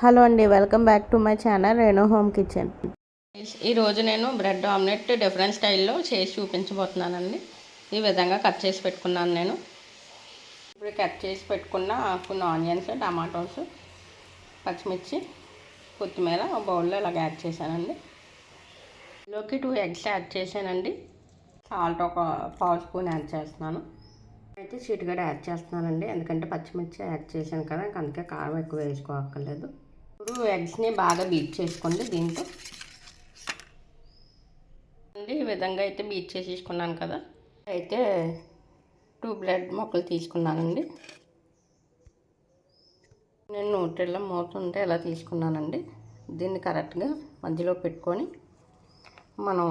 Hello అండి welcome back to my channel Renu home kitchen. ఈరోజు నేను బ్రెడ్ ఆమ్లెట్ డిఫరెంట్ స్టైల్లో చేసి చూపించబోతున్నానండి. ఈ విధంగా కట్ చేసి పెట్టుకున్నాను నేను. ఇప్పుడు కట్ చేసి పెట్టుకున్న కొన్ని ఆనియన్స్ టమాటోస్ పచ్చిమిర్చి కొత్తిమీర ఒక బౌల్లో ఇలాగ యాడ్ చేశానండి. ఇందులోకి టూ ఎగ్స్ యాడ్ చేశానండి. సాల్ట్ ఒక పావు స్పూన్ యాడ్ చేస్తున్నాను. అయితే చిటికడ యాడ్ చేస్తున్నానండి ఎందుకంటే పచ్చిమిర్చి యాడ్ చేశాను కదా ఇంక అందుకే కారం ఎక్కువ వేసుకోక్కర్లేదు. ఇప్పుడు ఎగ్స్ని బాగా బీట్ చేసుకోండి దీంతో. అండి ఈ విధంగా అయితే బీట్ చేసేసుకున్నాను కదా. అయితే టూ బ్రెడ్ మొక్కలు తీసుకున్నానండి. నేను నూటెళ్ళ మూత ఉంటే ఎలా తీసుకున్నానండి. దీన్ని కరెక్ట్గా మధ్యలో పెట్టుకొని మనం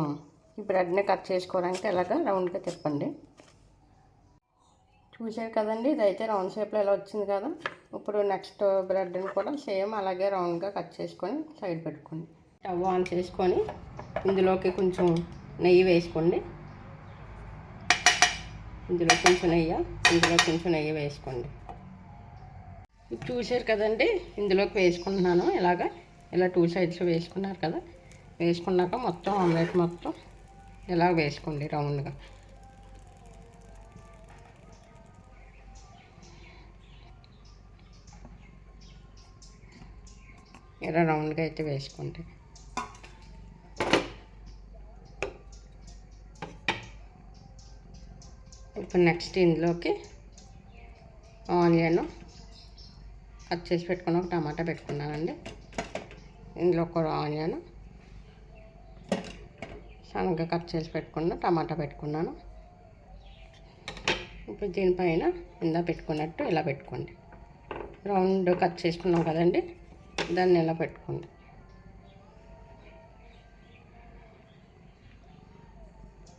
ఈ బ్రెడ్ని కట్ చేసుకోవడానికి ఎలాగా రౌండ్గా తిప్పండి. చూసారు కదండి ఇదైతే రౌండ్ షేప్లో ఎలా వచ్చింది కదా. ఇప్పుడు నెక్స్ట్ బ్రెడ్ని కూడా సేమ్ అలాగే రౌండ్గా కట్ చేసుకొని సైడ్ పెట్టుకోండి. స్టవ్ ఆన్ చేసుకొని ఇందులోకి కొంచెం నెయ్యి వేసుకోండి. ఇందులో కొంచెం నెయ్యి ఇందులో కొంచెం నెయ్యి వేసుకోండి. చూసారు కదండి ఇందులోకి వేసుకుంటున్నాను. ఇలాగా ఇలా టూ సైడ్స్ వేసుకున్నారు కదా. వేసుకున్నాక మొత్తం ఆమ్లెట్ మొత్తం ఇలా వేసుకోండి రౌండ్గా. ఇలా రౌండ్గా అయితే వేసుకోండి. ఇప్పుడు నెక్స్ట్ ఇందులోకి ఆనియన్ కట్ చేసి పెట్టుకున్న ఒక టమాటా పెట్టుకున్నానండి. ఇందులో ఒక ఆనియన్ సన్నగా కట్ చేసి పెట్టుకున్న టమాటా పెట్టుకున్నాను. ఇప్పుడు దీనిపైన ఇందా పెట్టుకున్నట్టు ఇలా పెట్టుకోండి. రౌండ్ కట్ చేసుకున్నాం కదండి. దాన్ని ఇలా పెట్టుకోండి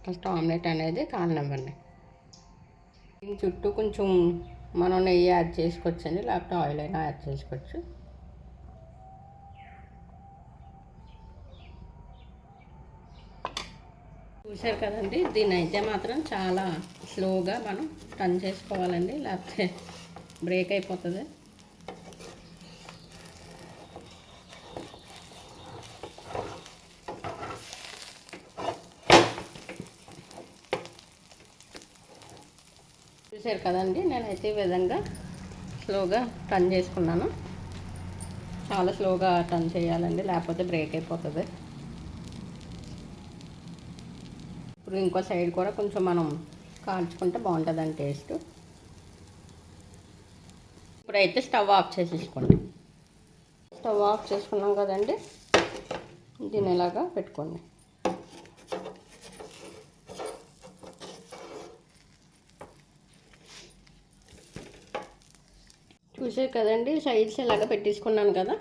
ఫస్ట్ ఆమ్లెట్ అనేది కాలనివ్వండి దీని చుట్టూ కొంచెం మనం నెయ్యి యాడ్ చేసుకోవచ్చండి లేకపోతే ఆయిల్ అయినా యాడ్ చేసుకోవచ్చు. చూశారు కదండి దీని అయితే మాత్రం చాలా స్లోగా మనం టర్న్ చేసుకోవాలండి లేకపోతే బ్రేక్ అయిపోతుంది. చూసారు కదండి నేనైతే ఈ విధంగా స్లోగా టర్న్ చేసుకున్నాను. చాలా స్లోగా టర్న్ చేయాలండి లేకపోతే బ్రేక్ అయిపోతుంది. ఇప్పుడు ఇంకో సైడ్ కూడా కొంచెం మనం కాల్చుకుంటే బాగుంటుందండి టేస్ట్. ఇప్పుడైతే స్టవ్ ఆఫ్ చేసేసుకోండి. స్టవ్ ఆఫ్ చేసుకున్నాం కదండి దీని ఇలాగా పెట్టుకోండి. చూసారు కదండి సైడ్స్ ఇలాగ పెట్టేసుకున్నాను కదా.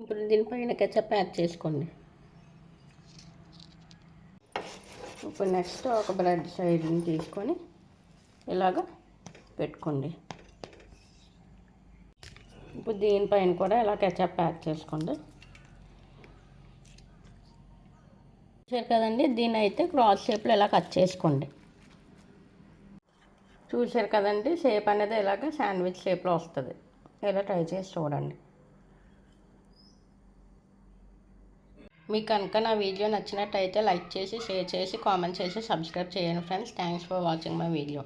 ఇప్పుడు దీనిపైన కెచప్ యాడ్ చేసుకోండి. ఇప్పుడు నెక్స్ట్ ఒక బ్రెడ్ సైడ్ని తీసుకొని ఇలాగ పెట్టుకోండి. ఇప్పుడు దీనిపైన కూడా ఇలా కెచప్ యాడ్ చేసుకోండి. చూసారు కదండి దీని అయితే క్రాస్ షేప్లో ఇలా కట్ చేసుకోండి. చూశారు కదండి షేప్ అనేది ఇలాగ శాండ్విచ్ షేప్లో వస్తుంది. ఇలా ట్రై చేసి చూడండి. మీకు కనుక నా వీడియో నచ్చినట్టయితే లైక్ చేసి షేర్ చేసి కామెంట్ చేసి సబ్స్క్రైబ్ చేయండి friends. Thanks for watching my video.